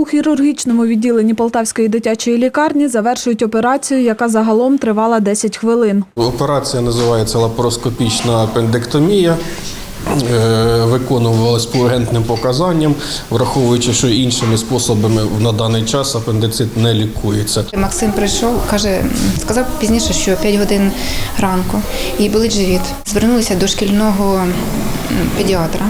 У хірургічному відділенні Полтавської дитячої лікарні завершують операцію, яка загалом тривала 10 хвилин. Операція називається лапароскопічна апендектомія. Е, Виконувалась по ургентним показанням, враховуючи, що іншими способами на даний час апендицит не лікується. Максим прийшов, каже, сказав пізніше, що 5 годин ранку і болить живіт. Звернулися до шкільного педіатра.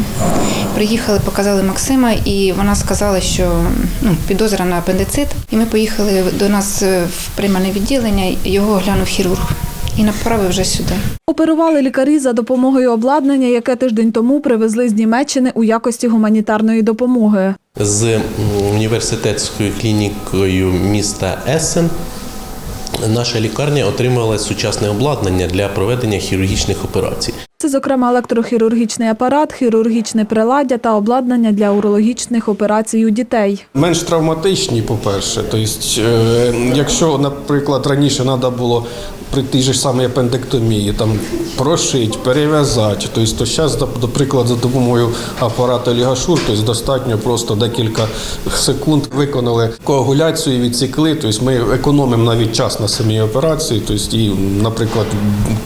Приїхали, показали Максима, і вона сказала, що ну, підозра на апендицит. І ми поїхали до нас е, в приймальне відділення. Його оглянув хірург і направив вже сюди. Оперували лікарі за допомогою обладнання, яке тиждень тому привезли з Німеччини у якості гуманітарної допомоги. з університетською клінікою міста Есен. Наша лікарня отримала сучасне обладнання для проведення хірургічних операцій. Це, зокрема, електрохірургічний апарат, хірургічне приладдя та обладнання для урологічних операцій у дітей. Менш травматичні, по-перше. Тобто, е, якщо, наприклад, раніше треба було при тій же самій апендектомії там прошити, перев'язати, тобто, то зараз, наприклад, за допомогою апарату Лігашур, тобто достатньо просто декілька секунд виконали коагуляцію, відсікли. Тобто ми економимо навіть час на самій операції. Тобто, і, наприклад,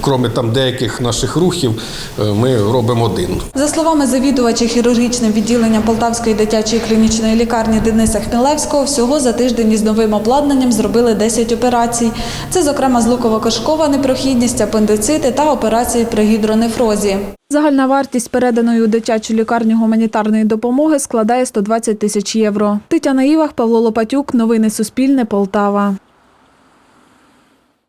крім там деяких наших рухів, ми робимо один. За словами завідувача хірургічним відділенням Полтавської дитячої клінічної лікарні Дениса Хмілевського, всього за тиждень із новим обладнанням зробили 10 операцій. Це, зокрема, злуково-кишкова непрохідність, апендицити та операції при гідронефрозі. Загальна вартість переданої у дитячу лікарню гуманітарної допомоги складає 120 тисяч євро. Тетяна Івах, Павло Лопатюк. Новини Суспільне. Полтава.